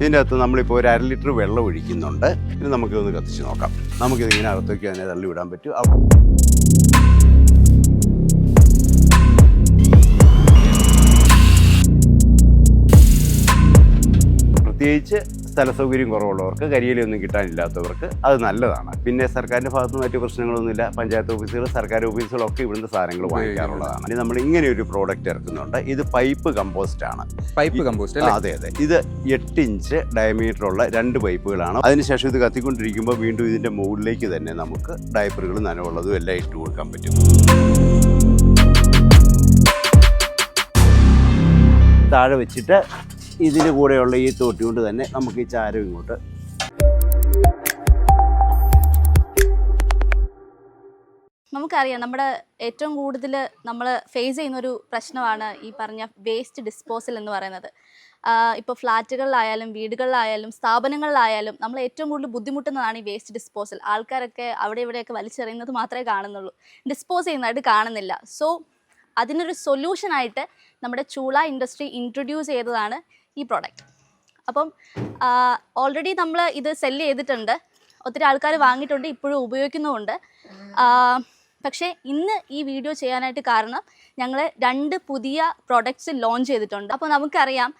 ഇതിന്റെ അകത്ത് നമ്മളിപ്പോൾ ഒരു അര ലിറ്റർ വെള്ളം ഒഴിക്കുന്നുണ്ട്. ഇത് നമുക്കിതൊന്ന് കത്തിച്ച് നോക്കാം. നമുക്കിത് ഇങ്ങനെ അകത്തേക്ക് തന്നെ തള്ളി വിടാൻ പറ്റും പ്രത്യേകിച്ച് സ്ഥല സൗകര്യം കുറവുള്ളവർക്ക് കരിയിലൊന്നും കിട്ടാനില്ലാത്തവർക്ക് അത് നല്ലതാണ്. പിന്നെ സർക്കാരിന്റെ ഭാഗത്ത് മറ്റു പ്രശ്നങ്ങളൊന്നുമില്ല. പഞ്ചായത്ത് ഓഫീസുകൾ സർക്കാർ ഓഫീസുകളൊക്കെ ഇവിടുന്ന് സാധനങ്ങൾ വാങ്ങിക്കാറുള്ളതാണ്. ഇനി നമ്മൾ ഇങ്ങനെ ഒരു പ്രോഡക്റ്റ് ഇറക്കുന്നുണ്ട്. ഇത് പൈപ്പ് കമ്പോസ്റ്റ് ആണ്. പൈപ്പ് കമ്പോസ്റ്റ് അതെ അതെ. ഇത് എട്ട് ഇഞ്ച് ഡയമീറ്റർ ഉള്ള രണ്ട് പൈപ്പുകളാണ് അതിനുശേഷം ഇത് കത്തിക്കൊണ്ടിരിക്കുമ്പോൾ വീണ്ടും ഇതിന്റെ മുകളിലേക്ക് തന്നെ നമുക്ക് ഡയപ്പറുകൾ നനവുള്ളതും എല്ലാം ഇട്ട് കൊടുക്കാൻ പറ്റും. താഴെ വെച്ചിട്ട് ഇതിന് കൂടെയുള്ള ഈ തോട്ടി കൊണ്ട് തന്നെ നമുക്ക് ഈ ചാരം ഇങ്ങോട്ട് നമുക്കറിയാം നമ്മുടെ ഏറ്റവും കൂടുതൽ നമ്മൾ ഫേസ് ചെയ്യുന്ന ഒരു പ്രശ്നമാണ് ഈ പറഞ്ഞ വേസ്റ്റ് ഡിസ്പോസൽ എന്ന് പറയുന്നത്. ഇപ്പോൾ ഫ്ലാറ്റുകളിലായാലും വീടുകളിലായാലും സ്ഥാപനങ്ങളിലായാലും നമ്മൾ ഏറ്റവും കൂടുതൽ ബുദ്ധിമുട്ടുന്നതാണ് ഈ വേസ്റ്റ് ഡിസ്പോസൽ ആൾക്കാരൊക്കെ അവിടെ ഇവിടെയൊക്കെ വലിച്ചെറിയുന്നത് മാത്രമേ കാണുന്നുള്ളൂ. ഡിസ്പോസ് ചെയ്യുന്നതായിട്ട് കാണുന്നില്ല. സോ അതിനൊരു സൊല്യൂഷനായിട്ട് നമ്മുടെ ചൂള ഇൻഡസ്ട്രി ഇൻട്രൊഡ്യൂസ് ചെയ്തതാണ് ഈ പ്രോഡക്റ്റ് അപ്പം ഓൾറെഡി നമ്മൾ ഇത് സെല്ല് ചെയ്തിട്ടുണ്ട്. ഒത്തിരി ആൾക്കാർ വാങ്ങിയിട്ടുണ്ട് ഇപ്പോഴും ഉപയോഗിക്കുന്നുമുണ്ട്. പക്ഷേ ഇന്ന് ഈ വീഡിയോ ചെയ്യാനായിട്ട് കാരണം ഞങ്ങൾ രണ്ട് പുതിയ പ്രോഡക്റ്റ്സ് ലോഞ്ച് ചെയ്തിട്ടുണ്ട്. അപ്പോൾ നമുക്കറിയാം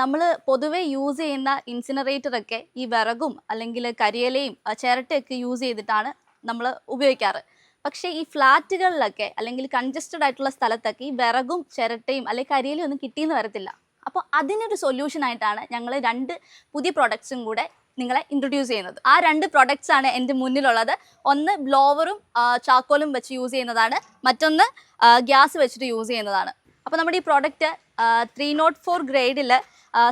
നമ്മൾ പൊതുവെ യൂസ് ചെയ്യുന്ന ഇൻസിനറേറ്ററൊക്കെ ഈ വിറകും അല്ലെങ്കിൽ കരിയലയും ചിരട്ടയൊക്കെ യൂസ് ചെയ്തിട്ടാണ് നമ്മൾ ഉപയോഗിക്കാറ്. പക്ഷേ ഈ ഫ്ലാറ്റുകളിലൊക്കെ അല്ലെങ്കിൽ കൺജസ്റ്റഡ് ആയിട്ടുള്ള സ്ഥലത്തൊക്കെ ഈ വിറകും ചിരട്ടയും അല്ലെങ്കിൽ കരിയലും ഒന്നും കിട്ടിയെന്ന് വരത്തില്ല. അപ്പോൾ അതിനൊരു സൊല്യൂഷൻ ആയിട്ടാണ് ഞങ്ങൾ രണ്ട് പുതിയ പ്രൊഡക്ട്സും കൂടെ നിങ്ങളെ ഇൻട്രൊഡ്യൂസ് ചെയ്യുന്നത്. ആ രണ്ട് പ്രൊഡക്ട്സ് ആണ് എന്റെ മുന്നിലുള്ളത്. ഒന്ന് ബ്ലോവറും ചാക്കോലും വെച്ച് യൂസ് ചെയ്യുന്നതാണ്. മറ്റൊന്ന് ഗ്യാസ് വെച്ചിട്ട് യൂസ് ചെയ്യുന്നതാണ്. അപ്പോൾ നമ്മുടെ ഈ പ്രോഡക്റ്റ് ത്രീ നോട്ട് ഫോർ ഗ്രേഡിൽ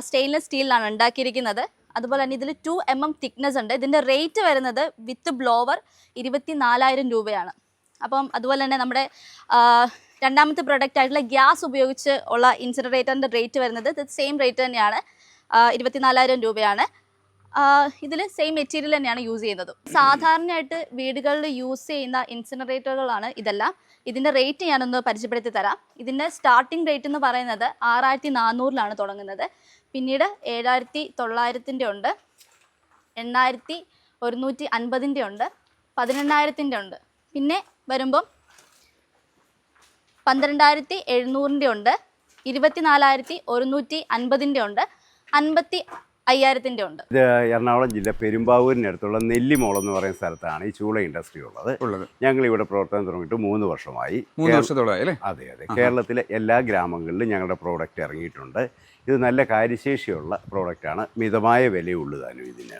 സ്റ്റെയിൻലെസ് സ്റ്റീലിലാണ് ഉണ്ടാക്കിയിരിക്കുന്നത്. അതുപോലെ തന്നെ ഇതിൽ ടു എം എം തിക്നെസ് ഉണ്ട്. ഇതിന്റെ റേറ്റ് വരുന്നത് വിത്ത് ബ്ലോവർ ഇരുപത്തി നാലായിരം രൂപയാണ്. അപ്പം അതുപോലെ തന്നെ നമ്മുടെ രണ്ടാമത്തെ പ്രൊഡക്റ്റ് ആയിട്ടുള്ള ഗ്യാസ് ഉപയോഗിച്ച് ഉള്ള ഇൻസിനറേറ്ററിന്റെ റേറ്റ് വരുന്നത് സെയിം റേറ്റ് തന്നെയാണ്. ഇരുപത്തിനാലായിരം രൂപയാണ്. ഇതിൽ സെയിം മെറ്റീരിയൽ തന്നെയാണ് യൂസ് ചെയ്യുന്നത്. സാധാരണയായിട്ട് വീടുകളിൽ യൂസ് ചെയ്യുന്ന ഇൻസിനറേറ്ററുകളാണ് ഇതെല്ലാം. ഇതിന്റെ റേറ്റ് ഞാനൊന്ന് പരിചയപ്പെടുത്തി തരാം. ഇതിന്റെ സ്റ്റാർട്ടിംഗ് റേറ്റ് എന്ന് പറയുന്നത് ആറായിരത്തി നാനൂറിലാണ് തുടങ്ങുന്നത്. പിന്നീട് ഏഴായിരത്തി തൊള്ളായിരത്തിന്റെ ഉണ്ട്. എണ്ണായിരത്തി ഒരുന്നൂറ്റി അൻപതിന്റെ ഉണ്ട്. പതിനെണ്ണായിരത്തിന്റെ ഉണ്ട്. പിന്നെ വരുമ്പം പന്ത്രണ്ടായിരത്തി എഴുന്നൂറിന്റെ ഉണ്ട് ഇരുപത്തിനാലായിരത്തി ഒരുന്നൂറ്റി അൻപതിന്റെ ഉണ്ട് അൻപത്തി അയ്യായിരത്തിന്റെ ഉണ്ട്. ഇത് എറണാകുളം ജില്ല പെരുമ്പാവൂരിനടുത്തുള്ള നെല്ലിമോൾ എന്ന് പറയുന്ന സ്ഥലത്താണ് ഈ ചൂള ഇൻഡസ്ട്രി ഉള്ളത്. ഉള്ളത്. ഞങ്ങൾ ഇവിടെ പ്രവർത്തനം തുടങ്ങിയിട്ട് മൂന്ന് വർഷമായി. മൂന്ന് വർഷത്തോളമായി അല്ലേ? അതെ അതെ. കേരളത്തിലെ എല്ലാ ഗ്രാമങ്ങളിലും ഞങ്ങളുടെ പ്രോഡക്റ്റ് ഇറങ്ങിയിട്ടുണ്ട്. ഇത് നല്ല കാര്യശേഷിയുള്ള പ്രോഡക്റ്റാണ്. മിതമായ വിലയുള്ളതാണ് താനും ഇതിന്.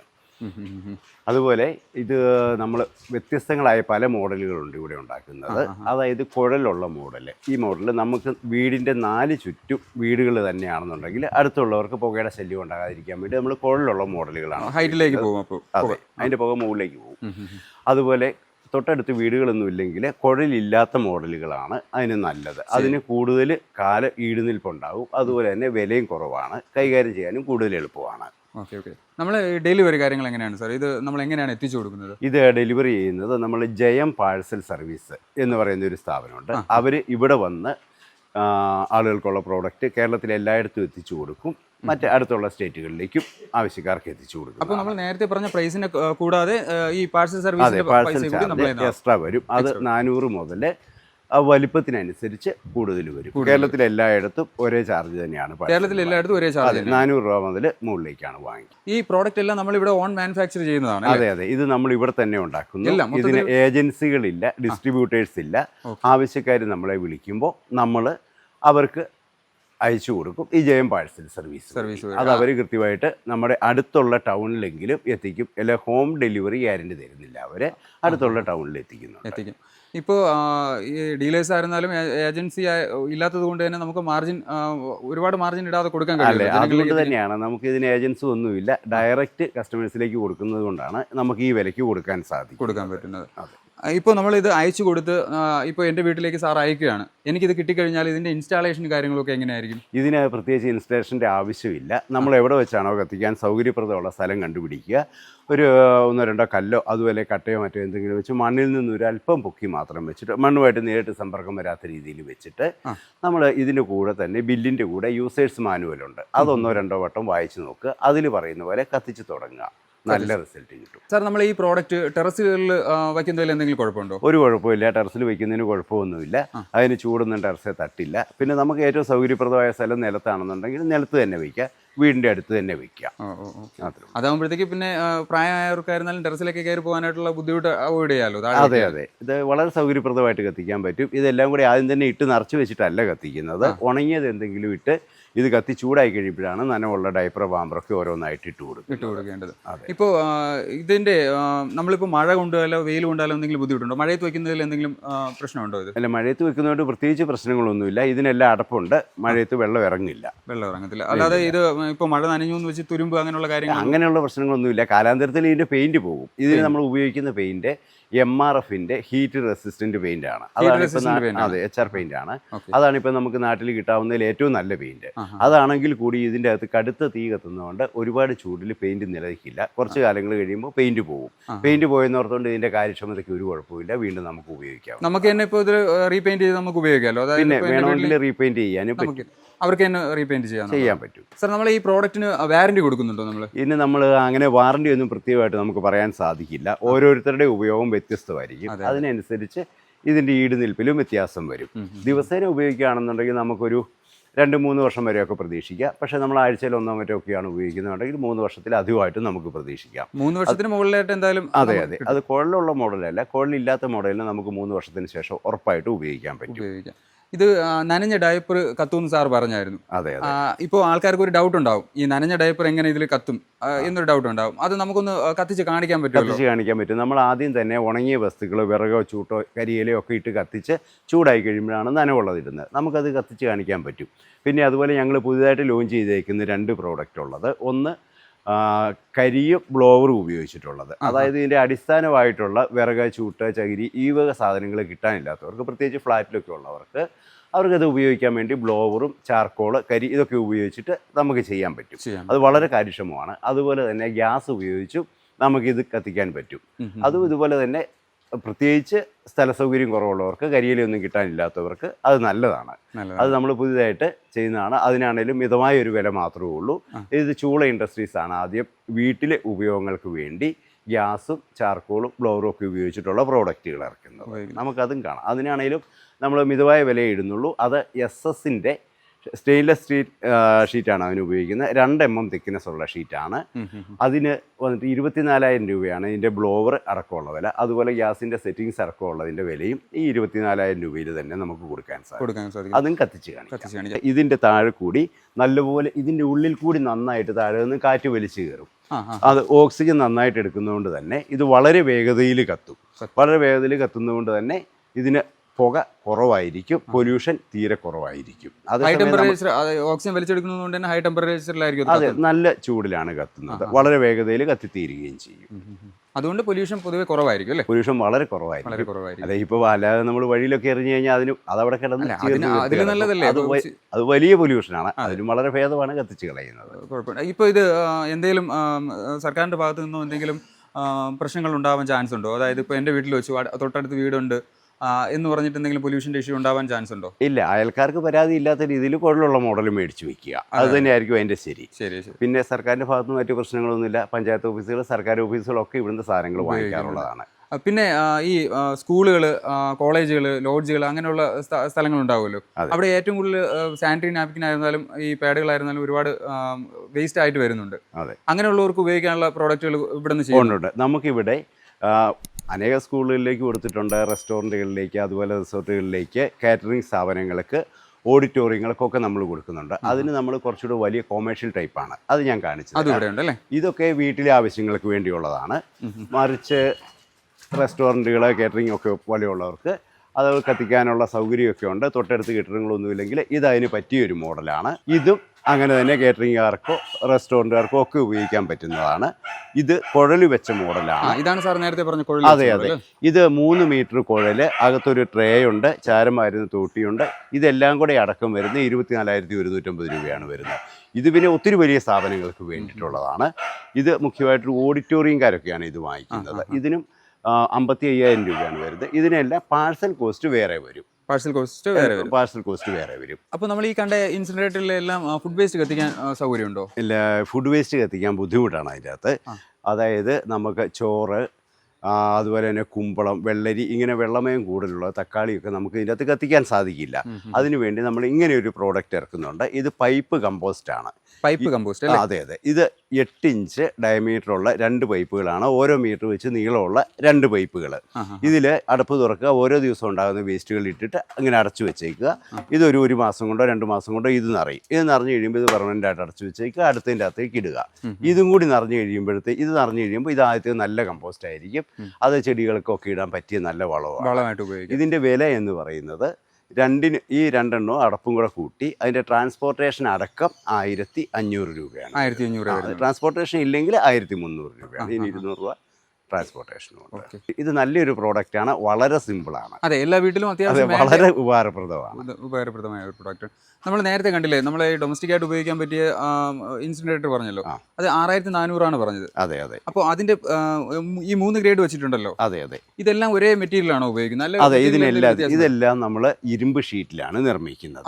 അതുപോലെ ഇത് നമ്മൾ വ്യത്യസ്തങ്ങളായ പല മോഡലുകളുണ്ട് ഇവിടെ ഉണ്ടാക്കുന്നത്. അതായത് കുഴലുള്ള മോഡൽ ഈ മോഡൽ നമുക്ക് വീടിന്റെ നാല് ചുറ്റും വീടുകൾ തന്നെയാണെന്നുണ്ടെങ്കിൽ അടുത്തുള്ളവർക്ക് പുകയുടെ ശല്യം ഉണ്ടാകാതിരിക്കാൻ വേണ്ടി നമ്മൾ കുഴലുള്ള മോഡലുകളാണ് ഹൈറ്റിലേക്ക് പോകും അപ്പോൾ അതെ അതിന്റെ പുക മുകളിലേക്ക് പോകും. അതുപോലെ തൊട്ടടുത്ത് വീടുകളൊന്നും ഇല്ലെങ്കിൽ കുഴലില്ലാത്ത മോഡലുകളാണ് അതിന് നല്ലത്. അതിന് കൂടുതൽ കാല ഈടുനിൽപ്പുണ്ടാവും. അതുപോലെ തന്നെ വിലയും കുറവാണ്. കൈകാര്യം ചെയ്യാനും കൂടുതൽ എളുപ്പമാണ്. Okay okay. നമ്മൾ ഡെലിവറി കാര്യങ്ങൾ എങ്ങനെയാണ് സാർ? ഇത് നമ്മൾ എങ്ങനെയാണ് എത്തിച്ചു കൊടുക്കുന്നത്? ഇത് ഡെലിവറി ചെയ്യുന്നത് നമ്മൾ ജയം പാഴ്സൽ സർവീസ് എന്ന് പറയുന്ന ഒരു സ്ഥാപനമുണ്ട്. അവർ ഇവിടെ വന്ന് ആളുകൾക്കുള്ള പ്രോഡക്റ്റ് കേരളത്തിലെ എല്ലായിടത്തും എത്തിച്ചു കൊടുക്കും. മറ്റ് അടുത്തുള്ള സ്റ്റേറ്റുകളിലേക്കും ആവശ്യക്കാർക്ക് എത്തിച്ചു കൊടുക്കും. അപ്പോൾ നമ്മൾ നേരത്തെ പറഞ്ഞ പ്രൈസിനെ കൂടാതെ ഈ പാഴ്സൽ സർവീസ് എക്സ്ട്രാ വരും. അത് നാനൂറ് മുതൽ ആ വലിപ്പത്തിനനുസരിച്ച് കൂടുതൽ വരും. കേരളത്തിൽ എല്ലായിടത്തും ഒരേ ചാർജ് തന്നെയാണ് കേരളത്തിൽ എല്ലായിടത്തും ഒരേ ചാർജ് നാനൂറ് രൂപ മുതൽ മുകളിലേക്കാണ് വാങ്ങിക്കുന്നത് ഈ പ്രോഡക്റ്റ് എല്ലാം നമ്മൾ ഇവിടെ ഓൺ മാനുഫാക്ചർ ചെയ്യുന്നതാണ് അതെ അതെ ഇത് നമ്മൾ ഇവിടെ തന്നെ ഉണ്ടാക്കുന്നു. ഇതിന് ഏജൻസികളില്ല ഡിസ്ട്രിബ്യൂട്ടേഴ്സ് ഇല്ല. ആവശ്യക്കാർ നമ്മളെ വിളിക്കുമ്പോൾ നമ്മൾ അവർക്ക് അയച്ചു കൊടുക്കും. ഈ ജയം പാഴ്സൽ സർവീസ് സർവീസ് അത് അവർ കൃത്യമായിട്ട് നമ്മുടെ അടുത്തുള്ള ടൗണിലെങ്കിലും എത്തിക്കും. അല്ലെ ഹോം ഡെലിവറി ഗ്യാരണ്ടി തരുന്നില്ല അവരെ. അടുത്തുള്ള ടൗണിൽ എത്തിക്കുന്നു എത്തിക്കും. ഇപ്പോൾ ഈ ഡീലേഴ്സ് ആയിരുന്നാലും ഏജൻസി ഇല്ലാത്തത് കൊണ്ട് തന്നെ നമുക്ക് മാർജിൻ ഒരുപാട് മാർജിൻ ഇടാതെ കൊടുക്കാൻ കഴിയില്ല. അതുകൊണ്ട് തന്നെയാണ് നമുക്ക് ഇതിന് ഏജൻസി ഒന്നുമില്ല. ഡയറക്റ്റ് കസ്റ്റമേഴ്സിലേക്ക് കൊടുക്കുന്നത് കൊണ്ടാണ് നമുക്ക് ഈ വിലയ്ക്ക് കൊടുക്കാൻ സാധിക്കും കൊടുക്കാൻ പറ്റുന്നത്. അതെ. ഇപ്പോൾ നമ്മളിത് അയച്ചു കൊടുത്ത് ഇപ്പോൾ എന്റെ വീട്ടിലേക്ക് സാർ അയക്കുകയാണ്. എനിക്കിത് കിട്ടിക്കഴിഞ്ഞാൽ ഇതിന്റെ ഇൻസ്റ്റാളേഷൻ കാര്യങ്ങളൊക്കെ എങ്ങനെയായിരിക്കും? ഇതിന് പ്രത്യേകിച്ച് ഇൻസ്റ്റാളേഷന്റെ ആവശ്യമില്ല. നമ്മൾ എവിടെ വെച്ചാണോ കത്തിക്കാൻ സൗകര്യപ്രദമുള്ള സ്ഥലം കണ്ടുപിടിക്കുക. ഒരു ഒന്നോ രണ്ടോ കല്ലോ അതുപോലെ കട്ടയോ മറ്റോ എന്തെങ്കിലും വെച്ച് മണ്ണിൽ നിന്ന് ഒരു അല്പം പൊക്കി മാത്രം വെച്ചിട്ട് മണ്ണുമായിട്ട് നേരിട്ട് സമ്പർക്കം വരാത്ത രീതിയിൽ വെച്ചിട്ട് നമ്മൾ ഇതിന്റെ കൂടെ തന്നെ ബില്ലിന്റെ കൂടെ യൂസേഴ്സ് മാനുവലുണ്ട് അതൊന്നോ രണ്ടോ വട്ടം വായിച്ച് നോക്കുക. അതിൽ പറയുന്ന പോലെ കത്തിച്ച് തുടങ്ങുക. നല്ല റിസൾട്ട് കിട്ടും. സാർ നമ്മൾ ഈ പ്രോഡക്റ്റ് ടെറസുകളിൽ വയ്ക്കുന്നതിൽ എന്തെങ്കിലും കുഴപ്പമുണ്ടോ? ഒരു കുഴപ്പമില്ല. ടെറസിൽ വയ്ക്കുന്നതിന് കുഴപ്പമൊന്നുമില്ല. അതിന് ചൂടൊന്നും ടെറസെ തട്ടില്ല. പിന്നെ നമുക്ക് ഏറ്റവും സൗകര്യപ്രദമായ സ്ഥലം നിലത്താണെന്നുണ്ടെങ്കിൽ നിലത്ത് തന്നെ വയ്ക്കുക വീടിന്റെ അടുത്ത് തന്നെ ഓ അതാകുമ്പോഴത്തേക്ക് പിന്നെ പ്രായമായവർക്കായിരുന്നാലും ടെറസിലേക്ക് കയറി പോകാനായിട്ടുള്ള ബുദ്ധിമുട്ട് അവോയ്ഡ് ചെയ്യാമല്ലോ അതെ അതെ. ഇത് വളരെ സൗകര്യപ്രദമായിട്ട് കത്തിക്കാൻ പറ്റും. ഇതെല്ലാം കൂടി ആദ്യം തന്നെ ഇട്ട് നിറച്ച് വെച്ചിട്ടല്ല കത്തിക്കുന്നത്. ഉണങ്ങിയത് എന്തെങ്കിലും ഇട്ട് ഇത് കത്തി ചൂടായി കഴിയുമ്പോഴാണ് നനവുള്ള ഡൈപ്പർ പാമ്പറൊക്കെ ഓരോന്നായിട്ട് ഇട്ട് കൊടുക്കും ഇട്ട് കൊടുക്കേണ്ടത്. ഇപ്പോൾ ഇതിന്റെ നമ്മളിപ്പോൾ മഴ കൊണ്ടുപോയാലോ വെയിൽ കൊണ്ടാലോ എന്തെങ്കിലും ബുദ്ധിമുട്ടുണ്ടോ? മഴയത്ത് വയ്ക്കുന്നതിൽ എന്തെങ്കിലും പ്രശ്നമുണ്ടോ ഇത്? അല്ല മഴയത്ത് വെക്കുന്നതുകൊണ്ട് പ്രത്യേകിച്ച് പ്രശ്നങ്ങളൊന്നുമില്ല. ഇതിനെല്ലാം അടപ്പുണ്ട്. മഴയത്ത് വെള്ളം ഇറങ്ങില്ല. വെള്ളം ഇറങ്ങത്തില്ല. അല്ലാതെ ഇത് ഇപ്പോൾ മഴ നനഞ്ഞു എന്ന് വെച്ച് തുരുമ്പ് അങ്ങനെയുള്ള കാര്യങ്ങൾ അങ്ങനെയുള്ള പ്രശ്നങ്ങളൊന്നുമില്ല. കാലാന്തരത്തിൽ ഇതിന്റെ പെയിന്റ് പോകും. ഇതിന് നമ്മൾ ഉപയോഗിക്കുന്ന പെയിന്റ് എം ആർ എഫിന്റെ ഹീറ്റ് റെസിസ്റ്റന്റ് പെയിന്റ് ആണ്. അതാണ് ഇപ്പൊ. അതെ എച്ച് ആർ പെയിന്റ് ആണ്. അതാണ് ഇപ്പൊ നമുക്ക് നാട്ടിൽ കിട്ടാവുന്നതിൽ ഏറ്റവും നല്ല പെയിന്റ്. അതാണെങ്കിൽ കൂടി ഇതിന്റെ അകത്ത് കടുത്ത തീ കത്തുന്നതുകൊണ്ട് ഒരുപാട് ചൂടിൽ പെയിന്റ് നിലനിൽക്കില്ല. കുറച്ച് കാലങ്ങൾ കഴിയുമ്പോൾ പെയിന്റ് പോകും പെയിന്റ് പോയെന്നോർത്തുകൊണ്ട് ഇതിന്റെ കാര്യക്ഷമതയ്ക്ക് ഒരു കുഴപ്പമില്ല വീണ്ടും നമുക്ക് ഉപയോഗിക്കാം. നമുക്ക് തന്നെ ഇപ്പോൾ ഇത് റീപെയിന്റ് ചെയ്ത് നമുക്ക് ഉപയോഗിക്കാമല്ലോ പിന്നെ വേണമെങ്കിൽ റീപെയിന്റ് ചെയ്യാനും പറ്റും. അവർക്ക് തന്നെ റീപെയിന്റ് ചെയ്യാം ചെയ്യാൻ പറ്റും. സാർ നമ്മൾ ഈ പ്രോഡക്റ്റിന് വാറന്റി കൊടുക്കുന്നുണ്ടോ നമ്മൾ ഇനി നമ്മൾ അങ്ങനെ വാറന്റി ഒന്നും പ്രത്യേകമായിട്ട് നമുക്ക് പറയാൻ സാധിക്കില്ല. ഓരോരുത്തരുടെ ഉപയോഗം വ്യത്യസ്തമായിരിക്കും അതെ, അതെ. അതിനനുസരിച്ച് ഇതിന്റെ ഈട് നിൽപ്പിലും വ്യത്യാസം വരും. ദിവസേന ഉപയോഗിക്കുകയാണെന്നുണ്ടെങ്കിൽ നമുക്കൊരു രണ്ട് മൂന്ന് വർഷം വരെയൊക്കെ പ്രതീക്ഷിക്കാം. പക്ഷേ നമ്മൾ ആഴ്ചയിൽ ഒന്നോ മറ്റോ ഒക്കെയാണ് ഉപയോഗിക്കുന്നുണ്ടെങ്കിൽ മൂന്ന് വർഷത്തിൽ അധികമായിട്ടും നമുക്ക് പ്രതീക്ഷിക്കാം. മൂന്ന് വർഷത്തിന് മുകളിലായിട്ട് എന്തായാലും അതെ അതെ. അത് കുഴലുള്ള മോഡലല്ല. കുഴലില്ലാത്ത മോഡലിന് നമുക്ക് മൂന്ന് വർഷത്തിന് ശേഷം ഉറപ്പായിട്ട് ഉപയോഗിക്കാൻ പറ്റും. ഇത് നനഞ്ഞ ഡയപ്പർ കത്തുമെന്ന് സാർ പറഞ്ഞായിരുന്നു. അതെ ഇപ്പോൾ ആൾക്കാർക്ക് ഒരു ഡൗട്ട് ഉണ്ടാവും. ഈ നനഞ്ഞ ഡയപ്പർ എങ്ങനെ ഇതിൽ കത്തും? എന്നൊരു ഡൗട്ട് ഉണ്ടാവും. അത് നമുക്കൊന്ന് കത്തിച്ച് കാണിക്കാൻ പറ്റും കത്തിച്ച് കാണിക്കാൻ പറ്റും. നമ്മൾ ആദ്യം തന്നെ ഉണങ്ങിയ വസ്തുക്കൾ വിറകോ ചൂട്ടോ കരിയിലയോ ഒക്കെ ഇട്ട് കത്തിച്ച് ചൂടായി കഴിയുമ്പോഴാണ് നനവുള്ളത് ഇടുന്നത്. നമുക്കത് കത്തിച്ച് കാണിക്കാൻ പറ്റും. പിന്നെ അതുപോലെ ഞങ്ങൾ പുതിയതായിട്ട് ലോഞ്ച് ചെയ്തേക്കുന്ന രണ്ട് പ്രോഡക്റ്റ് ഉള്ളത്. ഒന്ന് കരിയും ബ്ലോവറും ഉപയോഗിച്ചിട്ടുള്ളത്. അതായത് ഇതിന്റെ അടിസ്ഥാനമായിട്ടുള്ള വിറക് ചൂട്ട് ചകിരി ഈ വക സാധനങ്ങൾ കിട്ടാനില്ലാത്തവർക്ക് പ്രത്യേകിച്ച് ഫ്ലാറ്റിലൊക്കെ ഉള്ളവർക്ക് അവർക്കത് ഉപയോഗിക്കാൻ വേണ്ടി ബ്ലോവറും ചാർക്കോൾ കരി ഇതൊക്കെ ഉപയോഗിച്ചിട്ട് നമുക്ക് ചെയ്യാൻ പറ്റും. അത് വളരെ കാര്യക്ഷമമാണ്. അതുപോലെ തന്നെ ഗ്യാസ് ഉപയോഗിച്ചും നമുക്കിത് കത്തിക്കാൻ പറ്റും. അതും ഇതുപോലെ തന്നെ പ്രത്യേകിച്ച് സ്ഥല സൗകര്യം കുറവുള്ളവർക്ക് കരിയിലൊന്നും കിട്ടാനില്ലാത്തവർക്ക് അത് നല്ലതാണ്. അത് നമ്മൾ പുതിയതായിട്ട് ചെയ്യുന്നതാണ്. അതിനാണേലും മിതമായ ഒരു വില മാത്രമേ ഉള്ളൂ. ഇത് ചൂള ഇൻഡസ്ട്രീസ് ആണ് ആദ്യം വീട്ടിലെ ഉപയോഗങ്ങൾക്ക് വേണ്ടി ഗ്യാസും ചാർക്കോളും ബ്ലോറും ഒക്കെ ഉപയോഗിച്ചിട്ടുള്ള പ്രോഡക്റ്റുകൾ ഇറക്കുന്നത്. നമുക്കതും കാണാം. അതിനാണേലും നമ്മൾ മിതമായ വിലയേ ഇടുന്നുള്ളൂ. അത് എസ് എസിന്റെ സ്റ്റെയിൻലെസ് സ്റ്റീൽ ഷീറ്റാണ് അവന് ഉപയോഗിക്കുന്നത്. രണ്ട് എം എം തിക്നെസ് ഉള്ള ഷീറ്റാണ്. അതിന് വന്നിട്ട് ഇരുപത്തിനാലായിരം രൂപയാണ് ഇതിന്റെ ബ്ലോവർ അടക്കമുള്ള വില. അതുപോലെ ഗ്യാസിന്റെ സെറ്റിങ്സ് അടക്കമുള്ളതിന്റെ വിലയും ഈ ഇരുപത്തിനാലായിരം രൂപയിൽ തന്നെ നമുക്ക് കൊടുക്കാൻ സാധിക്കും. അതും കത്തിച്ച് കാണിക്കാം. ഇതിന്റെ താഴെ കൂടി നല്ലപോലെ ഇതിന്റെ ഉള്ളിൽ കൂടി നന്നായിട്ട് താഴെ നിന്ന് കാറ്റ് വലിച്ചു കയറും. അത് ഓക്സിജൻ നന്നായിട്ട് എടുക്കുന്നതുകൊണ്ട് തന്നെ ഇത് വളരെ വേഗതയിൽ കത്തും. വളരെ വേഗതയിൽ കത്തുന്നതുകൊണ്ട് തന്നെ ഇതിന് പുക കുറവായിരിക്കും പൊല്യൂഷൻ തീരെ കുറവായിരിക്കും. ഹൈ അതേസമയം നമ്മ- ടെമ്പറേച്ചർ ഓക്സിജൻ വലിച്ചെടുക്കുന്നതുകൊണ്ട് തന്നെ ഹൈ ടെമ്പറേച്ചറിലായിരിക്കും അതെ നല്ല ചൂടിലാണ് കത്തുന്നത്. വളരെ വേഗതയിൽ കത്തിത്തീരുകയും ചെയ്യും. അതുകൊണ്ട് പൊല്യൂഷൻ പൊതുവെ കുറവായിരിക്കും അല്ലേ? പൊല്യൂഷൻ വളരെ വളരെ കുറവായിരിക്കും. അതെ ഇപ്പോൾ അല്ലാതെ നമ്മൾ വഴിയിലൊക്കെ എറിഞ്ഞു കഴിഞ്ഞാൽ അതിന് അതവിടെ കിടന്ന്. നല്ലതല്ലേ? അത് അത് വലിയ പൊല്യൂഷനാണ്. അതിനും വളരെ ഭേദമാണ് കത്തിച്ച് കളയുന്നത്. കുഴപ്പമില്ല. ഇപ്പോൾ ഇത് എന്തെങ്കിലും സർക്കാരിന്റെ ഭാഗത്തു നിന്നോ എന്തെങ്കിലും പ്രശ്നങ്ങൾ ഉണ്ടാവാൻ ചാൻസ് ഉണ്ടോ? അതായത് ഇപ്പോൾ എന്റെ വീട്ടിൽ വെച്ചു തൊട്ടടുത്ത് വീടുണ്ട്. എന്ന് പറഞ്ഞിട്ട് എന്തെങ്കിലും പൊല്യൂഷന്റെ ഇഷ്യൂ ഉണ്ടാവാൻ ചാൻസ് ഉണ്ടോ? ഇല്ല അയൽക്കാർക്ക് പരാതി ഇല്ലാത്ത രീതിയിൽ കുഴലുള്ള മോഡൽ മേടിച്ച് വെക്കുക. അത് തന്നെയായിരിക്കും അതിന്റെ ശരി. ശരി പിന്നെ സർക്കാരിന്റെ ഭാഗത്തുനിന്ന് മറ്റു പ്രശ്നങ്ങളൊന്നുമില്ല. പഞ്ചായത്ത് ഓഫീസുകൾ സർക്കാർ ഓഫീസുകളൊക്കെ ഇവിടുന്ന് സാധനങ്ങൾ വാങ്ങിക്കാറുള്ളതാണ്. പിന്നെ ഈ സ്കൂളുകൾ കോളേജുകൾ ലോഡ്ജുകൾ അങ്ങനെയുള്ള സ്ഥലങ്ങൾ ഉണ്ടാവുമല്ലോ അവിടെ ഏറ്റവും കൂടുതൽ സാനിറ്ററി നാപ്കിൻ ആയിരുന്നാലും ഈ പാഡുകളായിരുന്നാലും ഒരുപാട് വേസ്റ്റ് ആയിട്ട് വരുന്നുണ്ട്. അങ്ങനെയുള്ളവർക്ക് ഉപയോഗിക്കാനുള്ള പ്രോഡക്റ്റുകൾ ഇവിടെ നിന്ന് ചെയ്യുന്നുണ്ട്. നമുക്കിവിടെ അനേക സ്കൂളുകളിലേക്ക് കൊടുത്തിട്ടുണ്ട് റെസ്റ്റോറന്റുകളിലേക്ക് അതുപോലെ റിസോർട്ടുകളിലേക്ക് കാറ്ററിംഗ് സ്ഥാപനങ്ങൾക്ക് ഓഡിറ്റോറിയങ്ങൾക്കൊക്കെ നമ്മൾ കൊടുക്കുന്നുണ്ട്. അതിന് നമ്മൾ കുറച്ചുകൂടെ വലിയ കൊമേഴ്ഷ്യൽ ടൈപ്പാണ് അത് ഞാൻ കാണിച്ചത് ഇതൊക്കെ വീട്ടിലെ ആവശ്യങ്ങൾക്ക് വേണ്ടിയുള്ളതാണ്. മറിച്ച് റെസ്റ്റോറന്റുകൾ കാറ്ററിംഗ് ഒക്കെ പോലെയുള്ളവർക്ക് അത് കത്തിക്കാനുള്ള സൗകര്യമൊക്കെ ഉണ്ട്. തൊട്ടടുത്ത് കെട്ടിടങ്ങളൊന്നുമില്ലെങ്കിൽ ഇത് അതിന് പറ്റിയൊരു മോഡലാണ്. ഇതും അങ്ങനെ തന്നെ കേറ്ററിംഗുകാർക്കോ റെസ്റ്റോറന്റുകാർക്കോ ഒക്കെ ഉപയോഗിക്കാൻ പറ്റുന്നതാണ്. ഇത് കുഴൽ വെച്ച മോഡലാണ്. ഇതാണ് സാർ നേരത്തെ പറഞ്ഞ കുഴൽ അതെ അതെ. ഇത് മൂന്ന് മീറ്റർ കുഴൽ അകത്തൊരു ട്രേ ഉണ്ട് ചാരം വരുന്ന തോട്ടിയുണ്ട്. ഇതെല്ലാം കൂടെ അടക്കം വരുന്ന ഇരുപത്തിനാലായിരത്തി ഒരുന്നൂറ്റമ്പത് രൂപയാണ് വരുന്നത്. ഇത് പിന്നെ ഒത്തിരി വലിയ സ്ഥാപനങ്ങൾക്ക് വേണ്ടിയിട്ടുള്ളതാണ്. ഇത് മുഖ്യമായിട്ട് ഓഡിറ്റോറിയംകാരൊക്കെയാണ് ഇത് വാങ്ങിക്കുന്നത്. ഇതിനും അമ്പത്തി അയ്യായിരം രൂപയാണ് വരുന്നത്. ഇതിനെല്ലാം പാഴ്സൽ കോസ്റ്റ് വേറെ വരും. പാഴ്സൽ കോസ്റ്റ് വേറെ വരും. പാഴ്സൽ കോസ്റ്റ് വേറെ വരും. അപ്പോൾ നമ്മൾ ഈ കണ്ട ഇൻസിനറേറ്ററിലെല്ലാം ഫുഡ് വേസ്റ്റ് കത്തിക്കാൻ സൗകര്യമുണ്ടോ? ഇല്ല ഫുഡ് വേസ്റ്റ് കത്തിക്കാൻ ബുദ്ധിമുട്ടാണ് അതിന്റെ അകത്ത് അതായത് നമുക്ക് ചോറ് അതുപോലെ തന്നെ കുമ്പളം വെള്ളരി ഇങ്ങനെ വെള്ളമയം കൂടുതലുള്ള തക്കാളിയൊക്കെ നമുക്ക് ഇതിന്റെ അകത്ത് കത്തിക്കാൻ സാധിക്കില്ല. അതിനുവേണ്ടി നമ്മൾ ഇങ്ങനെ ഒരു പ്രോഡക്റ്റ് ഇറക്കുന്നുണ്ട്. ഇത് പൈപ്പ് കമ്പോസ്റ്റ് ആണ്. പൈപ്പ് കമ്പോസ്റ്റ് അതെ അതെ. ഇത് എട്ട് ഇഞ്ച് ഡയമീറ്ററുള്ള രണ്ട് പൈപ്പുകളാണ് ഓരോ മീറ്റർ വെച്ച് നീളമുള്ള രണ്ട് പൈപ്പുകൾ. ഇതിൽ അടപ്പ് തുറക്കുക ഓരോ ദിവസം ഉണ്ടാകുന്ന വേസ്റ്റുകൾ ഇട്ടിട്ട് അങ്ങനെ അടച്ചു വെച്ചേക്കുക. ഇതൊരു ഒരു മാസം കൊണ്ടോ രണ്ട് മാസം കൊണ്ടോ ഇത് നിറയും. ഇത് നിറഞ്ഞു കഴിയുമ്പോൾ ഇത് പെർമനന്റ് ആയിട്ട് അടച്ചു വെച്ചേക്കുക അടുത്തതിന്റെ അകത്തേക്ക് ഇടുക. ഇതും കൂടി നിറഞ്ഞു കഴിയുമ്പോഴത്തെ ഇത് നിറഞ്ഞു കഴിയുമ്പോൾ ഇത് ആദ്യത്തെ നല്ല കമ്പോസ്റ്റ് ആയിരിക്കും. അത് ചെടികൾക്കൊക്കെ ഇടാൻ പറ്റിയ നല്ല വളമാണ് വളമായിട്ട് ഉപയോഗിക്കും. ഇതിന്റെ വില എന്ന് പറയുന്നത് രണ്ടിന് ഈ രണ്ടെണ്ണോ അടപ്പും കൂടെ കൂട്ടി അതിന്റെ ട്രാൻസ്പോർട്ടേഷൻ അടക്കം ആയിരത്തി അഞ്ഞൂറ് രൂപയാണ്. ആയിരത്തി അഞ്ഞൂറ് ട്രാൻസ്പോർട്ടേഷൻ ഇല്ലെങ്കിൽ ആയിരത്തി മുന്നൂറ് രൂപയാണ്. ഇനി ഇരുന്നൂറ് രൂപ ട്രാൻസ്പോർട്ടേഷനും ഉണ്ട്. ഇത് നല്ലൊരു പ്രോഡക്റ്റ് ആണ് വളരെ സിമ്പിളാണ് അതെ എല്ലാ വീട്ടിലും അത്യാവശ്യം വളരെ ഉപകാരപ്രദമാണ്. ഉപകാരപ്രദമായ ഒരു പ്രോഡക്റ്റ് നമ്മൾ നേരത്തെ കണ്ടില്ലേ നമ്മൾ ഡൊമസ്റ്റിക് ആയിട്ട് ഉപയോഗിക്കാൻ പറ്റിയ ഇൻസിനറേറ്റർ പറഞ്ഞല്ലോ. അത് ആറായിരത്തി നാനൂറാണ് പറഞ്ഞത്. അതെ അതെ. അപ്പോൾ അതിന്റെ ഈ മൂന്ന് ഗ്രേഡ് വെച്ചിട്ടുണ്ടല്ലോ. അതെ അതെ. ഇതെല്ലാം ഒരേ മെറ്റീരിയൽ ആണോ ഉപയോഗിക്കുന്നത്? അതെ ഇതിനെല്ലാം ഇതെല്ലാം നമ്മൾ ഇരുമ്പ് ഷീറ്റിലാണ് നിർമ്മിക്കുന്നത്.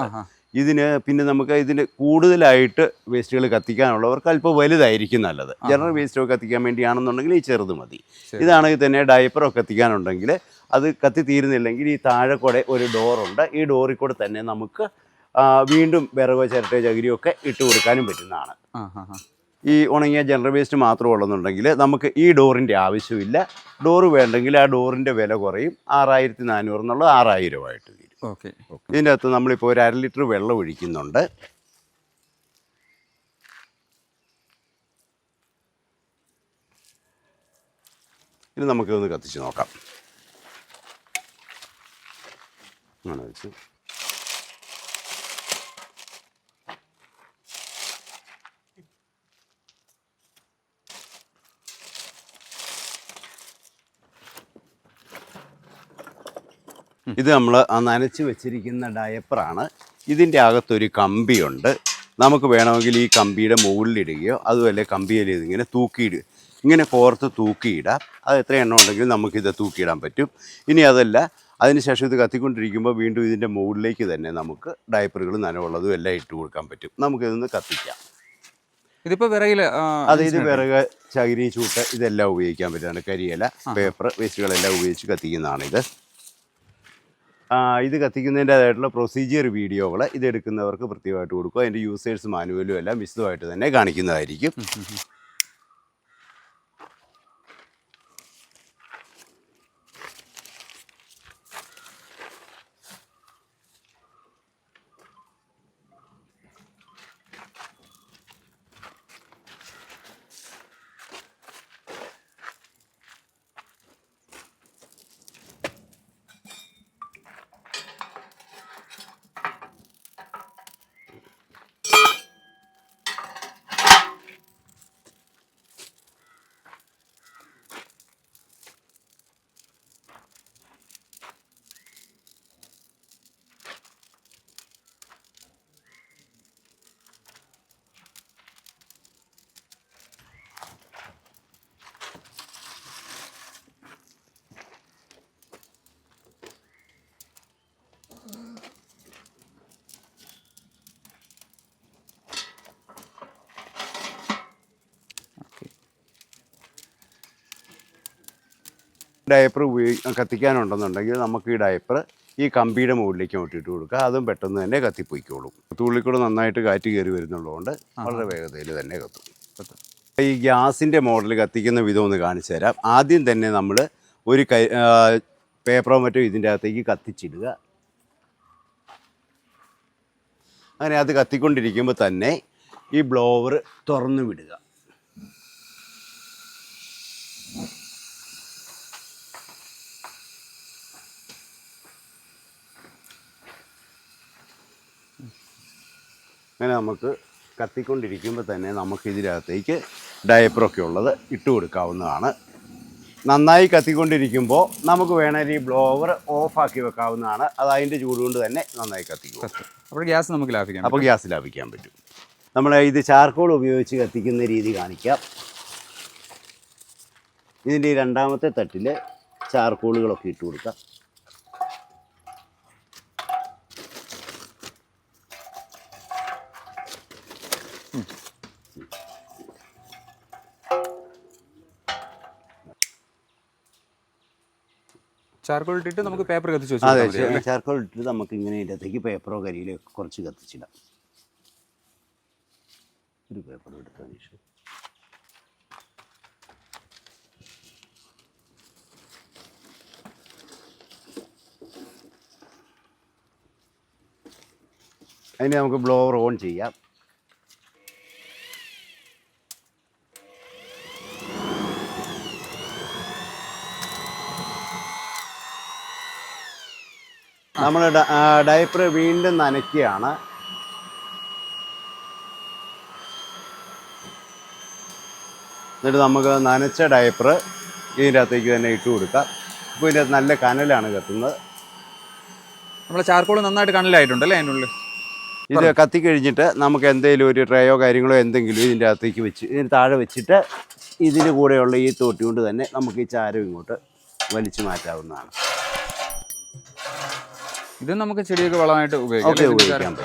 ഇതിന് പിന്നെ നമുക്ക് ഇതിന് കൂടുതലായിട്ട് വേസ്റ്റുകൾ കത്തിക്കാനുള്ളവർക്ക് അല്പം വലുതായിരിക്കും നല്ലത്. ജനറൽ വേസ്റ്റൊക്കെ കത്തിക്കാൻ വേണ്ടിയാണെന്നുണ്ടെങ്കിൽ ഈ ചെറുത് മതി. ഇതാണെങ്കിൽ തന്നെ ഡയപ്പറൊക്കെ കത്തിക്കാനുണ്ടെങ്കിൽ അത് കത്തി തീരുന്നില്ലെങ്കിൽ ഈ താഴെ കൂടെ ഒരു ഡോറുണ്ട്. ഈ ഡോറിൽ കൂടെ തന്നെ നമുക്ക് വീണ്ടും വിറകോ ചിരട്ടയോ ചകിരിയോ ഒക്കെ ഇട്ട് കൊടുക്കാനും പറ്റുന്നതാണ്. ഈ ഉണങ്ങിയ ജനറൽ വേസ്റ്റ് മാത്രം ഉള്ളതെന്നുണ്ടെങ്കിൽ നമുക്ക് ഈ ഡോറിന്റെ ആവശ്യമില്ല. ഡോറ് വേണ്ടെങ്കിൽ ആ ഡോറിന്റെ വില കുറയും. ആറായിരത്തി നാനൂറ് എന്നുള്ളത് ആറായിരമായിട്ട് ഓക്കെ. ഇതിന്റെ അകത്ത് നമ്മളിപ്പോൾ ഒരു അര ലിറ്റർ വെള്ളം ഒഴിക്കുന്നുണ്ട്. ഇനി നമുക്കിതൊന്ന് കത്തിച്ച് നോക്കാം. അങ്ങനെ വെച്ച്. ഇത് നമ്മൾ ആ നനച്ച് വെച്ചിരിക്കുന്ന ഡയപ്പറാണ് ഇതിന്റെ അകത്തൊരു കമ്പിയുണ്ട്. നമുക്ക് വേണമെങ്കിൽ ഈ കമ്പിയുടെ മുകളിലിടുകയോ അതുമല്ല കമ്പിയിൽ ഇതിങ്ങനെ തൂക്കിയിടുക ഇങ്ങനെ കോർത്ത് തൂക്കിയിടാം. അത് എത്ര എണ്ണം ഉണ്ടെങ്കിലും നമുക്കിത് തൂക്കിയിടാൻ പറ്റും. ഇനി അതല്ല അതിനുശേഷം ഇത് കത്തിക്കൊണ്ടിരിക്കുമ്പോൾ വീണ്ടും ഇതിന്റെ മുകളിലേക്ക് തന്നെ നമുക്ക് ഡയപ്പറുകൾ നനവുള്ളതും എല്ലാം ഇട്ട് കൊടുക്കാൻ പറ്റും. നമുക്കിതൊന്ന് കത്തിക്കാം. ഇതിപ്പോൾ വിറകിൽ അതായത് ഇത് വിറക് ചകിരി ചൂട്ട് ഇതെല്ലാം ഉപയോഗിക്കാൻ പറ്റുന്നതാണ്. കരിയില പേപ്പർ വേസ്റ്റുകളെല്ലാം ഉപയോഗിച്ച് കത്തിക്കുന്നതാണിത്. ഇത് കത്തിക്കുന്നതിന്റെതായിട്ടുള്ള പ്രൊസീജിയർ വീഡിയോകൾ ഇത് എടുക്കുന്നവർക്ക് പ്രത്യേകമായിട്ട് കൊടുക്കും. അതിന്റെ യൂസേഴ്സ് മാനുവലും എല്ലാം വിശദമായിട്ട് തന്നെ കാണിക്കുന്നതായിരിക്കും. ഡയപ്പർ ഉപയോഗി കത്തിക്കാനുണ്ടെന്നുണ്ടെങ്കിൽ നമുക്ക് ഈ ഡയപ്പർ ഈ കമ്പിയുടെ മുകളിലേക്ക് ഇട്ടിട്ട് കൊടുക്കുക. അതും പെട്ടെന്ന് തന്നെ കത്തിപ്പോയിക്കോളും. തുള്ളിക്കൂടെ നന്നായിട്ട് കാറ്റ് കയറി വരുന്നുള്ളതുകൊണ്ട് വളരെ വേഗതയിൽ തന്നെ കത്തും. ഈ ഗ്യാസിന്റെ മോഡൽ കത്തിക്കുന്ന വിധം ഒന്ന് കാണിച്ചു തരാം. ആദ്യം തന്നെ നമ്മൾ ഒരു കൈ പേപ്പറോ മറ്റോ ഇതിന്റെ അകത്തേക്ക് കത്തിച്ചിടുക. അങ്ങനെ അത് കത്തിക്കൊണ്ടിരിക്കുമ്പോൾ തന്നെ ഈ ബ്ലോവർ തുറന്നു വിടുക. അങ്ങനെ നമുക്ക് കത്തിക്കൊണ്ടിരിക്കുമ്പോൾ തന്നെ നമുക്ക് ഇതിനകത്തേക്ക് ഡയപ്പറൊക്കെ ഉള്ളത് ഇട്ട് കൊടുക്കാവുന്നതാണ്. നന്നായി കത്തിക്കൊണ്ടിരിക്കുമ്പോൾ നമുക്ക് വേണമെങ്കിൽ ഈ ബ്ലോവർ ഓഫാക്കി വെക്കാവുന്നതാണ്. അത് അതിന്റെ ചൂട് കൊണ്ട് തന്നെ നന്നായി കത്തിക്കും. അപ്പോൾ ഗ്യാസ് നമുക്ക് ലാഭിക്കാം അപ്പോൾ ഗ്യാസ് ലാഭിക്കാൻ പറ്റും. നമ്മൾ ഇത് ചാർക്കോൾ ഉപയോഗിച്ച് കത്തിക്കുന്ന രീതി കാണിക്കാം. ഇതിന്റെ രണ്ടാമത്തെ തട്ടിൽ ചാർക്കോളുകളൊക്കെ ഇട്ട് കൊടുക്കാം. ചാർക്കോൾ ഇട്ടിട്ട് നമുക്ക് പേപ്പർ കത്തിച്ച് അതെ വെച്ചാൽ ചാർക്കോൾ ഇട്ടിട്ട് നമുക്ക് ഇങ്ങനെ ഇതിന്റെ അകത്തേക്ക് പേപ്പറോ കരിയിലോ കുറച്ച് കത്തിച്ചിടാം. ഒരു പേപ്പർ എടുത്തതിന് ശേഷം. അതിന് നമുക്ക് ബ്ലോവർ ഓൺ ചെയ്യാം. നമ്മൾ ഡയപ്പർ വീണ്ടും നനയ്ക്കുകയാണ്. എന്നിട്ട് നമുക്ക് നനച്ച ഡയപ്പർ ഇതിന്റെ അകത്തേക്ക് തന്നെ ഇട്ട് കൊടുക്കാം. ഇപ്പോൾ ഇതിന്റെ നല്ല കനലാണ് കത്തുന്നത്. നമ്മളെ ചാർക്കോൾ നന്നായിട്ട് കനലായിട്ടുണ്ട് അല്ലേ അതിനുള്ളിൽ? ഇത് കത്തിക്കഴിഞ്ഞിട്ട് നമുക്ക് എന്തെങ്കിലും ഒരു ട്രേയോ കാര്യങ്ങളോ എന്തെങ്കിലും ഇതിന്റെ അകത്തേക്ക് വെച്ച് ഇതിന് താഴെ വെച്ചിട്ട് ഇതിന് കൂടെയുള്ള ഈ തോട്ടി കൊണ്ട് തന്നെ നമുക്ക് ഈ ചാരം ഇങ്ങോട്ട് വലിച്ചു മാറ്റാവുന്നതാണ്. ഇത് നമുക്ക് ചെടിയൊക്കെ വളമായിട്ട് ഉപയോഗിക്കാം.